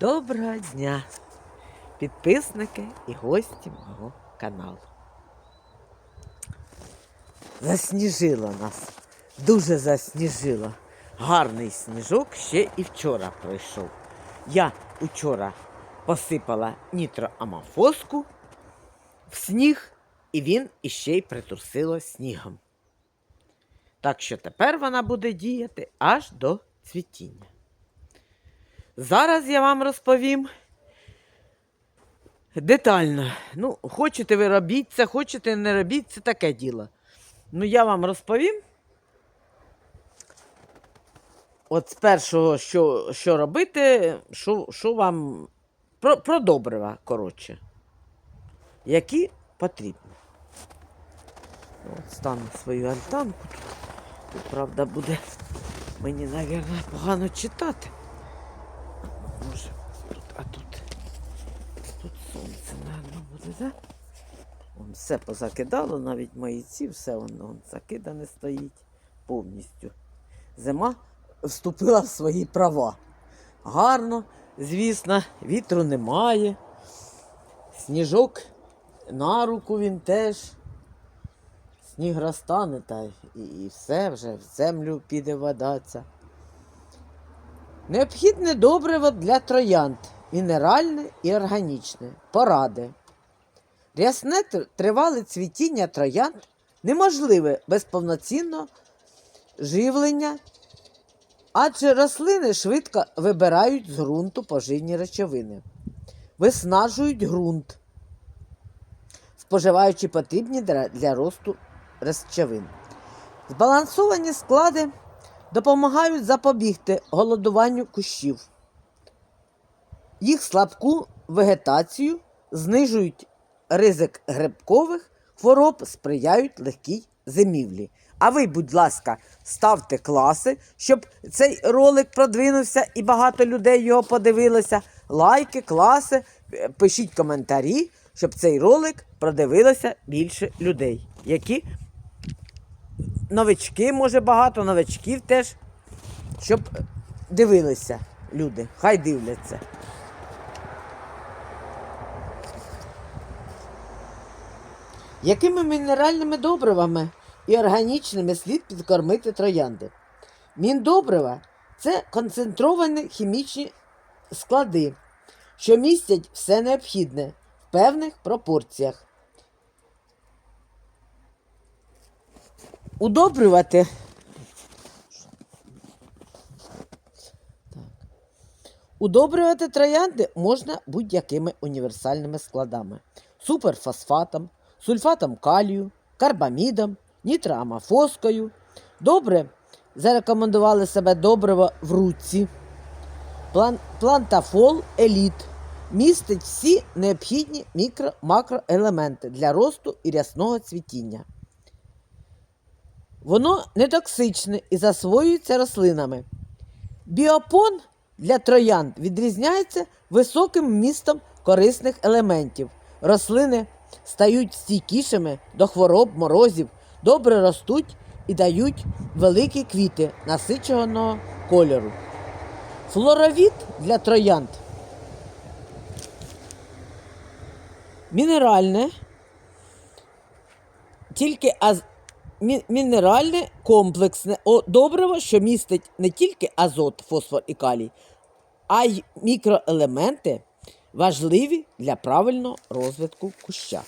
Доброго дня, підписники і гості мого каналу. Засніжило нас, дуже засніжило. Гарний сніжок ще і вчора пройшов. Я вчора посипала нітроамофоску в сніг, і він іще й притрусило снігом. Так що тепер вона буде діяти аж до цвітіння. Зараз я вам розповім детально. Ну, хочете ви робіть це, хочете не робіть, це таке діло. Ну, я вам розповім. От з першого, що, що робити, що, що вам про, про добрива, коротше, які потрібні. От стану свою альтанку тут. Тут, правда, буде мені, мабуть, погано читати. Може, тут, а тут, тут сонце, буде. Вон все позакидало, навіть мої ці, все воно вон закидане стоїть повністю. Зима вступила в свої права. Гарно, звісно, вітру немає. Сніжок на руку він теж. Сніг розтане, та і, і все вже в землю піде вода. Необхідне добриво для троянд, мінеральне і органічне. Поради. Рясне тр- тривале цвітіння троянд неможливе без повноцінного живлення, адже рослини швидко вибирають з ґрунту поживні речовини, виснажують ґрунт, споживаючи потрібні для росту речовин. Збалансовані склади допомагають запобігти голодуванню кущів. Їх слабку вегетацію знижують ризик грибкових хвороб, сприяють легкій зимівлі. А ви, будь ласка, ставте класи, щоб цей ролик продвинувся і багато людей його подивилося. Лайки, класи, пишіть коментарі, щоб цей ролик продивилося більше людей, які новички, може багато новичків теж, щоб дивилися люди. Хай дивляться. Якими мінеральними добривами і органічними слід підкормити троянди? Міндобрива це концентровані хімічні склади, що містять все необхідне в певних пропорціях. Удобрювати. Удобрювати троянди можна будь-якими універсальними складами: суперфосфатом, сульфатом калію, карбамідом, нітроамофоскою. Добре зарекомендували себе добриво в руці. План, плантафол еліт містить всі необхідні мікро-макроелементи для росту і рясного цвітіння. Воно не токсичне і засвоюється рослинами. Біопон для троянд відрізняється високим вмістом корисних елементів. Рослини стають стійкішими до хвороб, морозів, добре ростуть і дають великі квіти насиченого кольору. Флоровід для троянд. Мінеральне, тільки аз... мінеральне комплексне добриво, що містить не тільки азот, фосфор і калій, а й мікроелементи, важливі для правильного розвитку куща.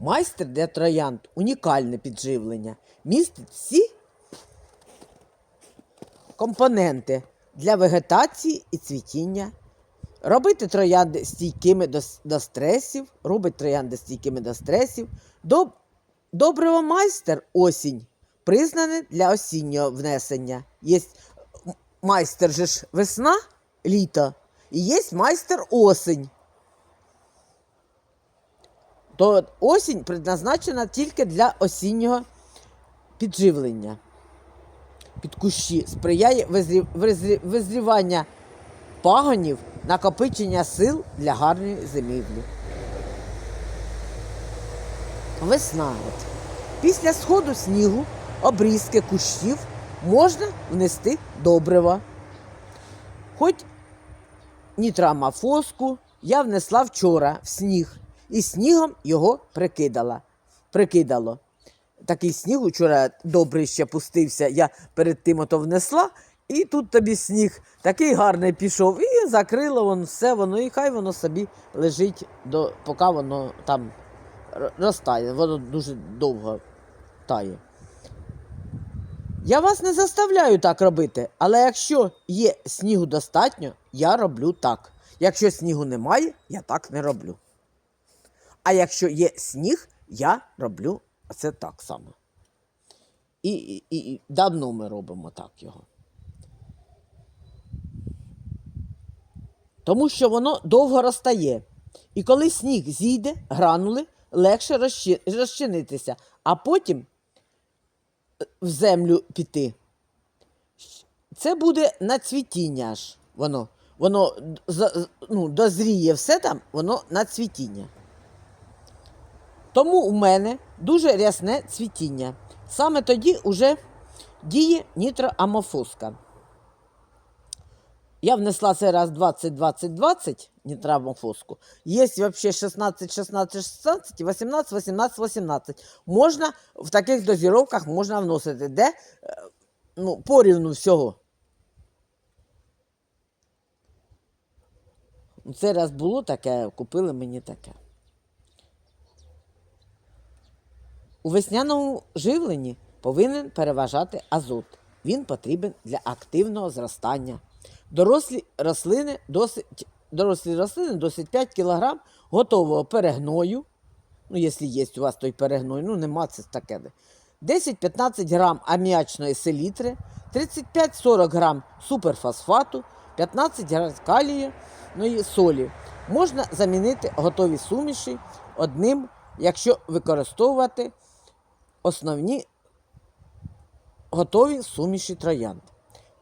Майстер для троянд унікальне підживлення. Містить всі компоненти для вегетації і цвітіння. Робити троянди стійкими до, до стресів, робить троянди стійкими до стресів. Доб, добриво майстер осінь признане для осіннього внесення. Є майстер же ж весна, літо, і є майстер осінь. То осінь предназначена тільки для осіннього підживлення. Під кущі сприяє визрі- визрі- визрівання пагонів, накопичення сил для гарної зимівлі. Весна. Після сходу снігу обрізки кущів можна внести добрива. Хоч нітрамофоску я внесла вчора в сніг, і снігом його прикидала. прикидало. Такий сніг учора добрий ще пустився, я перед тим ото внесла, і тут тобі сніг такий гарний пішов, і закрило воно все воно, і хай воно собі лежить, до, поки воно там розтає. Воно дуже довго тає. Я вас не заставляю так робити, але якщо є снігу достатньо, я роблю так. Якщо снігу немає, я так не роблю. А якщо є сніг, я роблю це так само. І, і, і давно ми робимо так його. Тому що воно довго розтає. І коли сніг зійде, гранули, легше розчинитися, а потім в землю піти. Це буде на цвітіння аж воно. Воно ну, дозріє все там, воно на цвітіння. Тому у мене дуже рясне цвітіння. Саме тоді вже діє нітроамофоска. Я внесла цей раз 20-20-20 нітроамофоску. Є взагалі 16-16-16 і 18-18-18. Можна в таких дозіровках можна вносити, де ну, порівну всього. Ну, Цей раз було таке, купили мені таке. У весняному живленні повинен переважати азот. Він потрібен для активного зростання. Дорослі рослини досить, дорослі рослини досить 5 кг готового перегною. Ну, якщо є у вас той перегной, ну нема це таке. 10-15 грам аміачної селітри, 35-40 грам суперфосфату, 15 грам калію, ну і солі. Можна замінити готові суміші одним, якщо використовувати основні готові суміші троянд.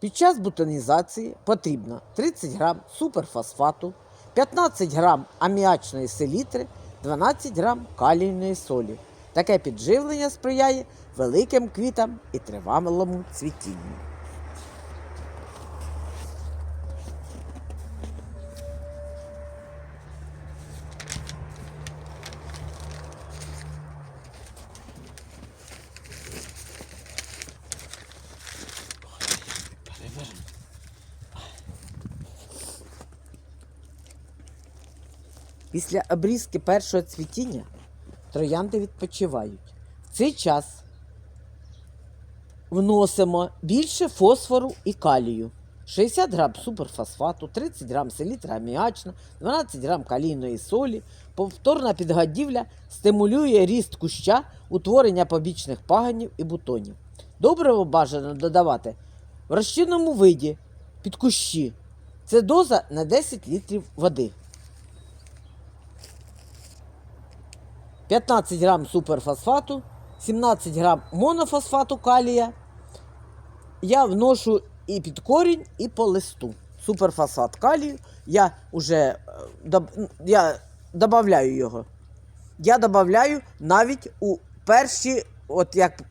Під час бутонізації потрібно 30 грам суперфосфату, 15 грам аміачної селітри, 12 грам калійної солі. Таке підживлення сприяє великим квітам і тривалому цвітінню. Після обрізки першого цвітіння троянди відпочивають. В цей час вносимо більше фосфору і калію. 60 грам суперфосфату, 30 грам селітра аміачна, 12 грам калійної солі. Повторна підгодівля стимулює ріст куща, утворення побічних паганів і бутонів. Добриво бажано додавати в розчинному виді під кущі. Це доза на 10 літрів води. 15 грам суперфосфату, 17 грам монофосфату калія. Я вношу і під корінь, і по листу. Суперфосфат калію. Я вже додаю його. Я додаю навіть у перші, от як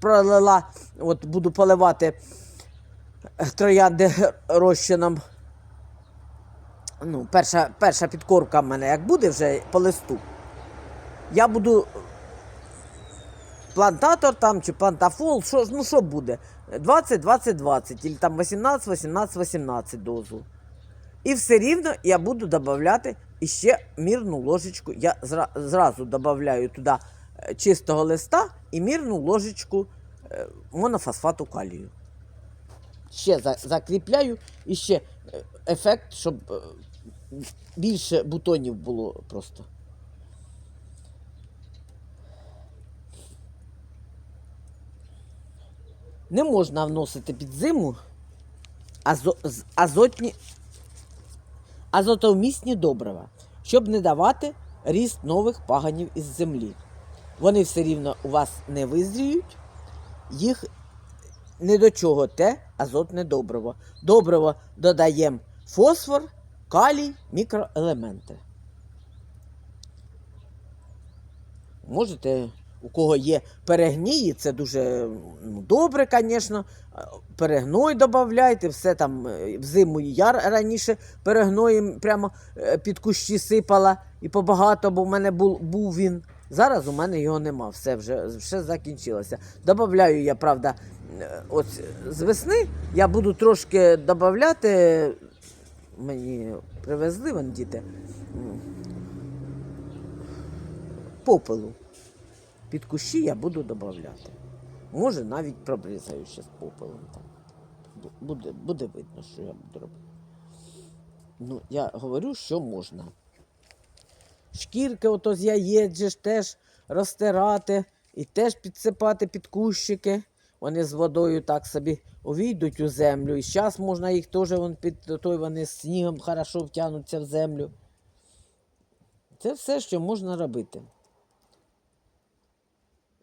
пролила, от буду поливати е, троянди розчином. Ну, перша, перша підкорка в мене як буде вже по листу я буду плантатор там чи плантафол, що, ну що буде? 20, 20, 20, или там 18, 18, 18 дозу. І все рівно я буду додавати іще мірну ложечку. Я зра, зразу додаю туди е, чистого листа і мірну ложечку е, монофосфату калію. Ще за, закріпляю і ще е, ефект, щоб більше бутонів було просто. Не можна вносити під зиму азо, азотні, азотовмісні добрива, щоб не давати ріст нових паганів із землі. Вони все рівно у вас не визріють, їх не до чого те азотне добриво. Добриво додаємо фосфор, калій, мікроелементи. Можете у кого є перегнії, це дуже добре, звісно. Перегной додавайте, все там е, взиму я раніше перегноєм прямо е, під кущі сипала і побагато, бо в мене був, був він. Зараз у мене його нема, все вже все закінчилося. Добавляю я, правда, е, от з весни я буду трошки додавати. Мені привезли вон діти попелу. Під кущі я буду додавати. Може, навіть пробризаю ще з попелом. Там. Буде, буде видно, що я буду робити. Ну, я говорю, що можна. Шкірки ото з яєць теж розтирати і теж підсипати під кущики. Вони з водою так собі увійдуть у землю. І зараз можна їх теж вон під той вони з снігом хорошо втягнуться в землю. Це все, що можна робити.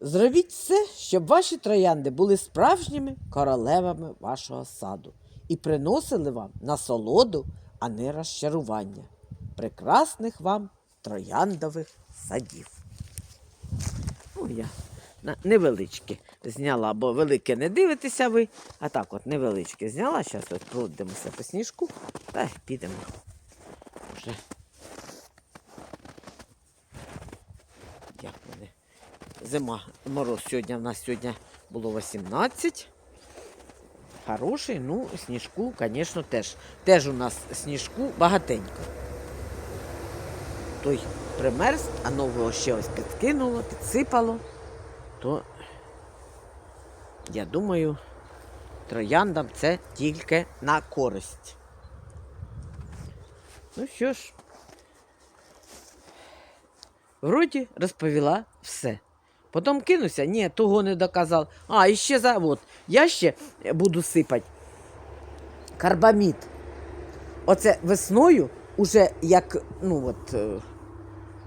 Зробіть все, щоб ваші троянди були справжніми королевами вашого саду і приносили вам насолоду, а не розчарування. Прекрасних вам трояндових садів. Ну, я невеличке зняла, бо велике не дивитеся ви, а так от невеличке зняла. Зараз от пройдемося по сніжку та підемо. Вже. Як вони? Зима, мороз сьогодні в нас сьогодні було 18. Хороший, ну, сніжку, звісно, теж. Теж у нас сніжку багатенько. Той примерз, а нового ще ось підкинуло, підсипало, то я думаю, трояндам це тільки на користь. Ну що ж, вроді розповіла все. Потім кинуся, ні, того не доказав. А, і ще за от. Я ще буду сипати карбамід. Оце весною, уже як, ну от, е,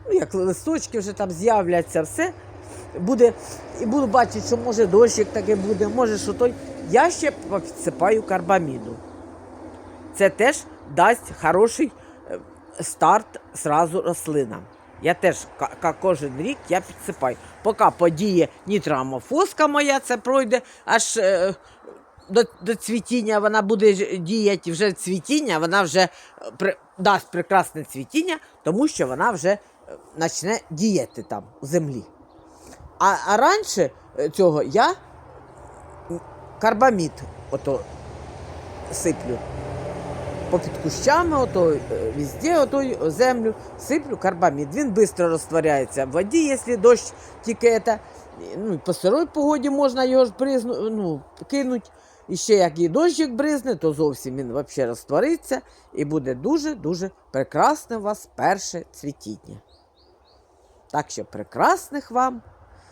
ну, як листочки вже там з'являться, все. Буде, і буду бачити, що може дощик таки буде, може, що той. Я ще підсипаю карбаміду. Це теж дасть хороший е, старт зразу рослинам. Я теж кожен рік я підсипаю. Поки подіє нітрамофоска моя, це пройде аж е, до, до цвітіння, вона буде діяти вже цвітіння, вона вже е, при, дасть прекрасне цвітіння, тому що вона вже е, почне діяти там у землі. А, а раніше е, цього я карбамід ото сиплю попід кущами, ото, е, везде ото землю, сиплю карбамід. Він швидко розтворяється в воді, якщо дощ тільки це. Ну, по сирой погоді можна його ж бризну, ну, кинуть. І ще як і дощик бризне, то зовсім він взагалі розтвориться і буде дуже-дуже прекрасне у вас перше цвітіння. Так що прекрасних вам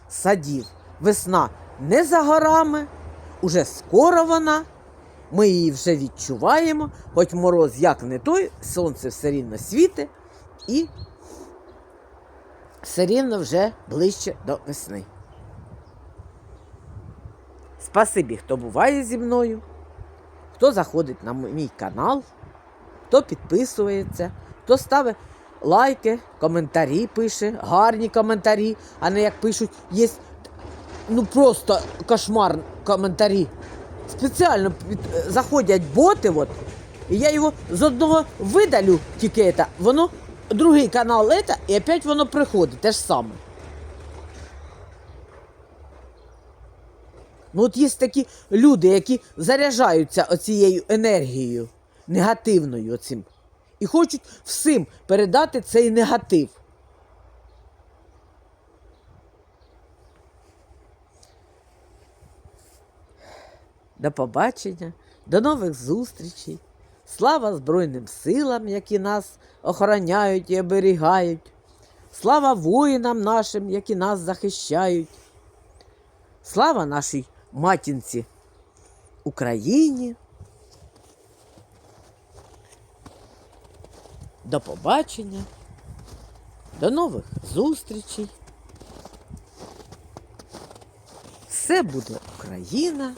садів. Весна не за горами, уже скоро вона. Ми її вже відчуваємо, хоч мороз як не той, сонце все рівно світе і все рівно вже ближче до весни. Спасибі, хто буває зі мною, хто заходить на мій канал, хто підписується, хто ставить лайки, коментарі пише, гарні коментарі, а не як пишуть, є ну просто кошмар коментарі. Спеціально е, заходять боти, от, і я його з одного видалю тільки це, воно другий канал это, і опять воно приходить, те ж саме. Ну, от є такі люди, які заряджаються оцією енергією негативною оцим. І хочуть всім передати цей негатив. До побачення, до нових зустрічей. Слава Збройним силам, які нас охороняють і оберігають. Слава воїнам нашим, які нас захищають. Слава нашій матінці Україні. До побачення, до нових зустрічей. Все буде Україна.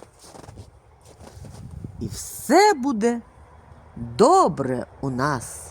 І все буде добре у нас.